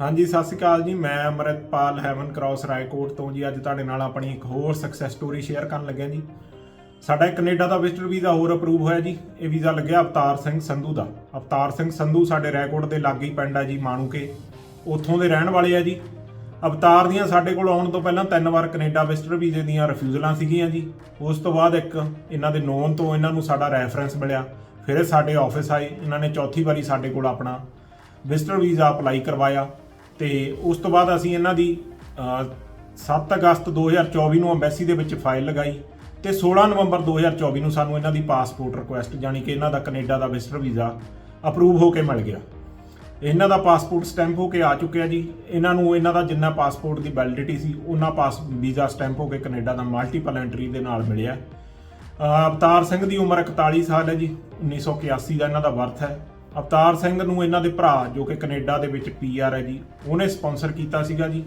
ਹਾਂਜੀ, ਸਤਿ ਸ਼੍ਰੀ ਅਕਾਲ ਜੀ। ਮੈਂ ਅਮਰਿਤਪਾਲ ਹੈਵਨ ਕ੍ਰਾਸ ਰਾਏਕੋਟ ਤੋਂ ਜੀ। ਅੱਜ ਤੁਹਾਡੇ ਨਾਲ ਆਪਣੀ ਇੱਕ ਹੋਰ ਸਕਸੈਸ ਸਟੋਰੀ ਸ਼ੇਅਰ ਕਰਨ ਲੱਗਿਆ ਜੀ। ਸਾਡਾ ਇੱਕ ਕੈਨੇਡਾ ਦਾ ਵਿਜ਼ਟਰ ਵੀਜ਼ਾ ਹੋਰ ਅਪਰੂਵ ਹੋਇਆ ਜੀ। ਇਹ ਵੀਜ਼ਾ ਲੱਗਿਆ ਅਵਤਾਰ ਸਿੰਘ ਸੰਧੂ ਦਾ। ਅਵਤਾਰ ਸਿੰਘ ਸੰਧੂ ਸਾਡੇ ਰਾਏਕੋਟ ਦੇ ਲਾਗੇ ਪਿੰਡ ਆ ਜੀ, ਮਾਣੂਕੇ। ਉੱਥੋਂ ਦੇ ਰਹਿਣ ਵਾਲੇ ਆ ਜੀ। ਅਵਤਾਰ ਦੀਆਂ ਸਾਡੇ ਕੋਲ ਆਉਣ ਤੋਂ ਪਹਿਲਾਂ ਤਿੰਨ ਵਾਰ ਕੈਨੇਡਾ ਵਿਜ਼ਟਰ ਵੀਜ਼ੇ ਦੀਆਂ ਰਿਫਿਊਜ਼ਲਾਂ ਸੀਗੀਆਂ ਜੀ। ਉਸ ਤੋਂ ਬਾਅਦ ਇੱਕ ਇਹਨਾਂ ਦੇ ਨੋਨ ਤੋਂ ਇਹਨਾਂ ਨੂੰ ਸਾਡਾ ਰੈਫਰੈਂਸ ਮਿਲਿਆ। ਫਿਰ ਇਹ ਸਾਡੇ ਆਫਿਸ ਆਏ। ਇਹਨਾਂ ਨੇ ਚੌਥੀ ਵਾਰੀ ਸਾਡੇ ਕੋਲ ਆਪਣਾ ਵਿਜ਼ਟਰ ਵੀਜ਼ਾ ਅਪਲਾਈ ਕਰਵਾਇਆ। ਤੇ ਉਸ ਤੋਂ ਬਾਅਦ ਅਸੀਂ ਇਹਨਾਂ ਦੀ ਅਹ, 7 ਅਗਸਤ 2024 ਨੂੰ ਐਮਬੈਸੀ ਦੇ ਵਿੱਚ ਫਾਈਲ ਲਗਾਈ ਤੇ 16 ਨਵੰਬਰ 2024 ਨੂੰ ਸਾਨੂੰ ਇਹਨਾਂ ਦੀ ਪਾਸਪੋਰਟ ਰਿਕੁਐਸਟ ਯਾਨੀ ਕਿ ਇਹਨਾਂ ਦਾ ਕੈਨੇਡਾ ਦਾ ਵਿਜ਼ਟਰ ਵੀਜ਼ਾ ਅਪਰੂਵ ਹੋ ਕੇ ਮਿਲ ਗਿਆ। ਇਹਨਾਂ ਦਾ ਪਾਸਪੋਰਟ ਸਟੈਂਪ ਹੋ ਕੇ ਆ ਚੁੱਕਿਆ ਜੀ। ਇਹਨਾਂ ਨੂੰ ਇਹਨਾਂ ਦਾ ਜਿੰਨਾ ਪਾਸਪੋਰਟ ਦੀ ਵੈਲਿਡਿਟੀ ਸੀ ਉਹਨਾਂ ਪਾਸ ਵੀਜ਼ਾ ਸਟੈਂਪ ਹੋ ਕੇ ਕੈਨੇਡਾ ਦਾ ਮਲਟੀਪਲ ਐਂਟਰੀ ਦੇ ਨਾਲ ਮਿਲਿਆ। ਅਵਤਾਰ ਸਿੰਘ ਦੀ ਉਮਰ 41 ਸਾਲ ਹੈ ਜੀ। 1981 ਦਾ ਇਹਨਾਂ ਦਾ ਬਰਥ ਹੈ। ਅਵਤਾਰ ਸਿੰਘ ਨੂੰ ਇਹਨਾਂ ਦੇ ਭਰਾ, ਜੋ ਕਿ ਕੈਨੇਡਾ ਦੇ ਵਿੱਚ ਪੀਆਰ ਹੈ ਜੀ, ਉਹਨੇ ਸਪਾਂਸਰ ਕੀਤਾ ਸੀਗਾ ਜੀ।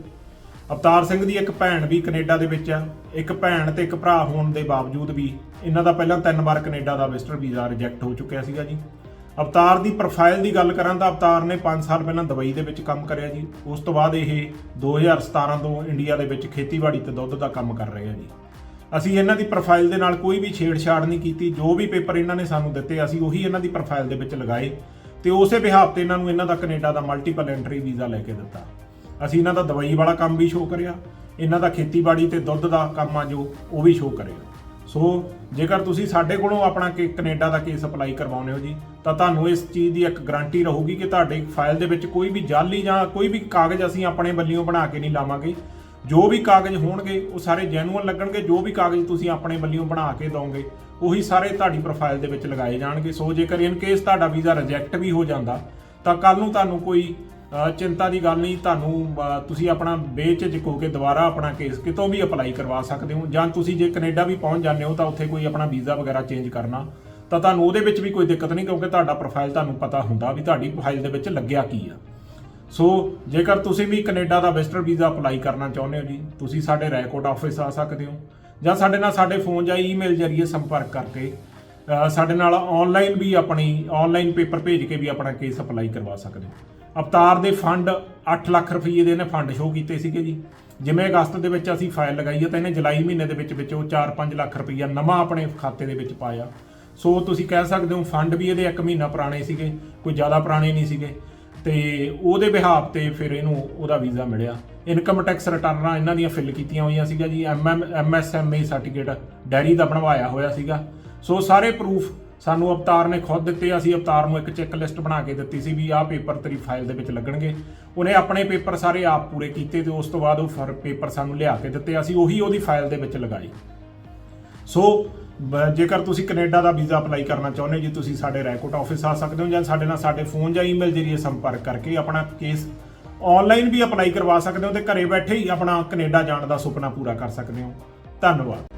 ਅਵਤਾਰ ਸਿੰਘ ਦੀ ਇੱਕ ਭੈਣ ਵੀ ਕੈਨੇਡਾ ਦੇ ਵਿੱਚ ਹੈ ਇੱਕ ਭੈਣ ਤੇ ਇੱਕ ਭਰਾ ਹੋਣ ਦੇ ਬਾਵਜੂਦ ਵੀ ਇਹਨਾਂ ਦਾ ਪਹਿਲਾਂ ਤਿੰਨ ਵਾਰ ਕੈਨੇਡਾ ਦਾ ਵਿਜ਼ਟਰ ਵੀਜ਼ਾ ਰਿਜੈਕਟ ਹੋ ਚੁੱਕਿਆ ਸੀਗਾ ਜੀ। ਅਵਤਾਰ ਦੀ ਪ੍ਰੋਫਾਈਲ ਦੀ ਗੱਲ ਕਰਾਂ ਤਾਂ ਅਵਤਾਰ ਨੇ 5 ਸਾਲ ਪਹਿਲਾਂ ਦੁਬਈ ਦੇ ਵਿੱਚ ਕੰਮ ਕਰਿਆ ਜੀ। ਉਸ ਤੋਂ ਬਾਅਦ ਇਹ 2017 ਤੋਂ ਇੰਡੀਆ ਦੇ ਵਿੱਚ ਖੇਤੀਬਾੜੀ ਤੇ ਦੁੱਧ ਦਾ ਕੰਮ ਕਰ ਰਹੇ ਆ ਜੀ। ਅਸੀਂ ਇਹਨਾਂ ਦੀ ਪ੍ਰੋਫਾਈਲ ਦੇ ਨਾਲ ਕੋਈ ਵੀ ਛੇੜਛਾੜ ਨਹੀਂ ਕੀਤੀ। ਜੋ ਵੀ ਪੇਪਰ ਇਹਨਾਂ ਨੇ ਸਾਨੂੰ ਦਿੱਤੇ, ਅਸੀਂ ਉਹੀ ਇਹਨਾਂ ਦੀ ਪ੍ਰੋਫਾਈਲ ਦੇ ਵਿੱਚ ਲਗਾਏ। ਤੇ ਉਸੇ ਬਿਹਾਫ ਤੇ ਇਹਨਾਂ ਨੂੰ ਇਹਨਾਂ ਦਾ ਕੈਨੇਡਾ ਦਾ ਮਲਟੀਪਲ ਐਂਟਰੀ ਵੀਜ਼ਾ ਲੈ ਕੇ ਦਿੱਤਾ। ਅਸੀਂ ਇਹਨਾਂ ਦਾ ਦਵਾਈ ਵਾਲਾ ਕੰਮ ਵੀ ਸ਼ੋਅ ਕਰਿਆ, ਇਹਨਾਂ ਦਾ ਖੇਤੀਬਾੜੀ ਤੇ ਦੁੱਧ ਦਾ ਕੰਮ ਆ ਜੋ, ਉਹ ਵੀ ਸ਼ੋਅ ਕਰਿਆ। ਸੋ ਜੇਕਰ ਤੁਸੀਂ ਸਾਡੇ ਕੋਲੋਂ ਆਪਣਾ ਕਿ ਕੈਨੇਡਾ ਦਾ ਕੇਸ ਅਪਲਾਈ ਕਰਵਾਉਂਦੇ ਹੋ ਜੀ, ਤਾਂ ਤੁਹਾਨੂੰ ਇਸ ਚੀਜ਼ ਦੀ ਇੱਕ ਗਾਰੰਟੀ ਰਹੂਗੀ ਕਿ ਤੁਹਾਡੇ ਫਾਈਲ ਦੇ ਵਿੱਚ ਕੋਈ ਵੀ ਜਾਲੀ ਜਾਂ ਕੋਈ ਵੀ ਕਾਗਜ਼ ਅਸੀਂ ਆਪਣੇ ਵੱਲੋਂ ਬਣਾ ਕੇ ਨਹੀਂ ਲਾਵਾਂਗੇ। ਜੋ ਵੀ ਕਾਗਜ਼ ਹੋਣਗੇ, ਉਹ ਸਾਰੇ ਜੈਨੂਅਲ ਲੱਗਣਗੇ। ਜੋ ਵੀ ਕਾਗਜ਼ ਤੁਸੀਂ ਆਪਣੇ ਵੱਲੋਂ ਬਣਾ ਕੇ ਦੋਗੇ ਉਹੀ ਸਾਰੇ ਤੁਹਾਡੀ ਪ੍ਰੋਫਾਈਲ ਦੇ ਵਿੱਚ ਲਗਾਏ ਜਾਣਗੇ। ਸੋ ਜੇਕਰ ਇਨ ਕੇਸ ਤੁਹਾਡਾ ਵੀਜ਼ਾ ਰਿਜੈਕਟ ਵੀ ਹੋ ਜਾਂਦਾ, ਤਾਂ ਕੱਲ ਨੂੰ ਤੁਹਾਨੂੰ ਕੋਈ ਚਿੰਤਾ ਦੀ ਗੱਲ ਨਹੀਂ। ਤੁਹਾਨੂੰ ਤੁਸੀਂ ਆਪਣਾ ਬੇਝਿਜਕ ਹੋ ਕੇ ਦੁਬਾਰਾ ਆਪਣਾ ਕੇਸ ਕਿਤੋਂ ਵੀ ਅਪਲਾਈ ਕਰਵਾ ਸਕਦੇ ਹੋ। ਜਾਂ ਤੁਸੀਂ ਜੇ ਕੈਨੇਡਾ ਵੀ ਪਹੁੰਚ ਜਾਂਦੇ ਹੋ, ਤਾਂ ਉੱਥੇ ਕੋਈ ਆਪਣਾ ਵੀਜ਼ਾ ਵਗੈਰਾ ਚੇਂਜ ਕਰਨਾ, ਤਾਂ ਤੁਹਾਨੂੰ ਉਹਦੇ ਵਿੱਚ ਵੀ ਕੋਈ ਦਿੱਕਤ ਨਹੀਂ, ਕਿਉਂਕਿ ਤੁਹਾਡਾ ਪ੍ਰੋਫਾਈਲ ਤੁਹਾਨੂੰ ਪਤਾ ਹੁੰਦਾ ਵੀ ਤੁਹਾਡੀ ਪ੍ਰੋਫਾਈਲ ਦੇ ਵਿੱਚ ਲੱਗਿਆ ਕੀ ਆ। ਸੋ ਜੇਕਰ ਤੁਸੀਂ ਵੀ ਕੈਨੇਡਾ ਦਾ ਵਿਜ਼ਟਰ ਵੀਜ਼ਾ ਅਪਲਾਈ ਕਰਨਾ ਚਾਹੁੰਦੇ ਹੋ ਜੀ, ਤੁਸੀਂ ਸਾਡੇ ਰੈਕੋਰਡ ਆਫਿਸ ਆ ਸਕਦੇ ਹੋ। ਜਾਂ ਸਾਡੇ ਨਾਲ ਸਾਡੇ ਫੋਨ ਜਾਂ ਈਮੇਲ ਜ਼ਰੀਏ ਸੰਪਰਕ ਕਰਕੇ ਸਾਡੇ ਨਾਲ ਆਨਲਾਈਨ ਵੀ ਆਪਣੀ ਆਨਲਾਈਨ ਪੇਪਰ ਭੇਜ ਕੇ ਵੀ ਆਪਣਾ ਕੇਸ ਅਪਲਾਈ ਕਰਵਾ ਸਕਦੇ ਹੋ। ਅਵਤਾਰ ਦੇ ਫੰਡ 8 ਲੱਖ ਰੁਪਏ ਦੇ ਇਹਨੇ ਫੰਡ ਸ਼ੋਅ ਕੀਤੇ ਸੀਗੇ ਜੀ। ਜਿਵੇਂ ਅਗਸਤ ਦੇ ਵਿੱਚ ਅਸੀਂ ਫਾਈਲ ਲਗਾਈ ਹੈ ਤਾਂ ਇਹਨੇ ਜੁਲਾਈ ਮਹੀਨੇ ਦੇ ਵਿੱਚ ਵਿੱਚ ਉਹ 4-5 ਲੱਖ ਰੁਪਈਆ ਨਵਾਂ ਆਪਣੇ ਖਾਤੇ ਦੇ ਵਿੱਚ ਪਾਇਆ। ਸੋ ਤੁਸੀਂ ਕਹਿ ਸਕਦੇ ਹੋ, ਫੰਡ ਵੀ ਇਹਦੇ 1 ਮਹੀਨਾ ਪੁਰਾਣੇ ਸੀਗੇ, ਕੋਈ ਜ਼ਿਆਦਾ ਪੁਰਾਣੇ ਨਹੀਂ ਸੀਗੇ। ਤੇ ਉਹਦੇ ਬਿਹਾਫ ਤੇ ਫਿਰ ਇਹਨੂੰ ਉਹਦਾ ਵੀਜ਼ਾ ਮਿਲਿਆ। ਇਨਕਮ ਟੈਕਸ ਰਿਟਰਨਾਂ ਇਹਨਾਂ ਦੀਆਂ ਫਿਲ ਕੀਤੀਆਂ ਹੋਈਆਂ ਸੀਗਾ ਜੀ। ਐਮਐਮ ਐਮਐਸਐਮਏ ਸਰਟੀਫਿਕੇਟ ਡੈਰੀ ਦਾ ਬਣਵਾਇਆ ਹੋਇਆ ਸੀਗਾ। ਸੋ ਸਾਰੇ ਪ੍ਰੂਫ ਸਾਨੂੰ ਅਵਤਾਰ ਨੇ ਖੁਦ ਦਿੱਤੇ। ਅਸੀਂ ਅਵਤਾਰ ਨੂੰ ਇੱਕ ਚੈੱਕ ਲਿਸਟ ਬਣਾ ਕੇ ਦਿੱਤੀ ਸੀ ਵੀ ਆਹ ਪੇਪਰ ਤੇਰੀ ਫਾਈਲ ਦੇ ਵਿੱਚ ਲੱਗਣਗੇ। ਉਹਨੇ ਆਪਣੇ ਪੇਪਰ ਸਾਰੇ ਆਪ ਪੂਰੇ ਕੀਤੇ ਤੇ ਉਸ ਤੋਂ ਬਾਅਦ ਉਹ ਫਰ ਪੇਪਰ ਸਾਨੂੰ ਲਿਆ ਕੇ ਦਿੱਤੇ। ਅਸੀਂ ਉਹੀ ਉਹਦੀ ਫਾਈਲ ਦੇ ਵਿੱਚ ਲਗਾਏ ਸੋ ਬ- ਜੇਕਰ ਤੁਸੀਂ ਕੈਨੇਡਾ ਦਾ ਵੀਜ਼ਾ ਅਪਲਾਈ ਕਰਨਾ ਚਾਹੁੰਦੇ ਹੋ, ਜੀ ਤੁਸੀਂ ਸਾਡੇ ਰੈਕੋਰਡ ਆਫਿਸ ਆ ਸਕਦੇ ਹੋ ਜਾਂ ਸਾਡੇ ਨਾਲ ਸਾਡੇ ਫੋਨ ਜਾਂ ਈਮੇਲ ਜਰੀਏ ਸੰਪਰਕ ਕਰਕੇ ਆਪਣਾ ਕੇਸ ਆਨਲਾਈਨ ਵੀ ਅਪਲਾਈ ਕਰਵਾ ਸਕਦੇ ਹੋ ਤੇ ਘਰੇ ਬੈਠੇ ਹੀ ਆਪਣਾ ਕੈਨੇਡਾ ਜਾਣ ਦਾ ਸੁਪਨਾ ਪੂਰਾ ਕਰ ਸਕਦੇ ਹੋ। ਧੰਨਵਾਦ।